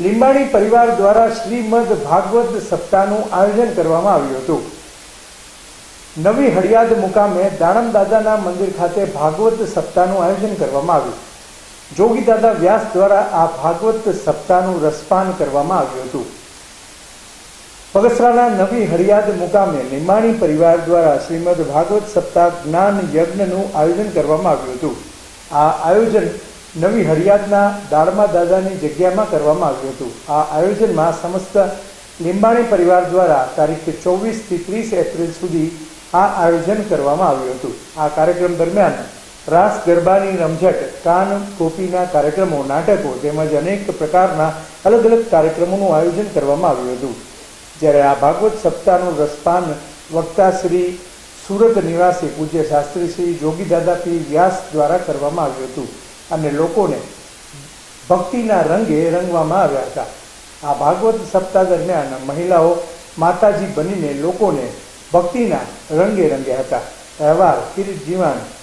લીંબાણી પરિવાર દ્વારા શ્રીમદ ભાગવત સપ્તાહનું આયોજન કરવામાં આવ્યું હતું. નવી હળિયાદ મુકામે દાણમ દાદાના મંદિર ખાતે ભાગવત સપ્તાહનું આયોજન કરવામાં આવ્યું. જોગી દાદા વ્યાસ દ્વારા આ ભાગવત સપ્તાહનું રસપાન કરવામાં આવ્યું હતું. પગસરાના નવી હળિયાદ મુકામે લીંબાણી પરિવાર દ્વારા શ્રીમદ ભાગવત સપ્તાહ જ્ઞાન યજ્ઞનું આયોજન કરવામાં આવ્યું હતું. આ આયોજન નવી હરિયાતના દાળમા દાદાની જગ્યામાં કરવામાં આવ્યું હતું. આ આયોજનમાં સમસ્ત લીંબાણી પરિવાર દ્વારા તારીખ ચોવીસથી ત્રીસ એપ્રિલ સુધી આ આયોજન કરવામાં આવ્યું હતું. આ કાર્યક્રમ દરમિયાન રાસ ગરબાની રમઝટ, કાન કોપીના કાર્યક્રમો, નાટકો તેમજ અનેક પ્રકારના અલગ અલગ કાર્યક્રમોનું આયોજન કરવામાં આવ્યું હતું. જ્યારે આ ભાગવત સપ્તાહનું રસપાન વક્તા શ્રી સુરત નિવાસી પૂજ્ય શાસ્ત્રી શ્રી જોગીદાદા પી વ્યાસ દ્વારા કરવામાં આવ્યું હતું. અને લોકોને ભક્તિના રંગે રંગવામાં આવ્યા હતા. આ ભાગવત સપ્તાહ દરમિયાન મહિલાઓ માતાજી બનીને લોકોને ભક્તિના રંગે રંગ્યા હતા. તહેવાર કિરીટ જીવાણ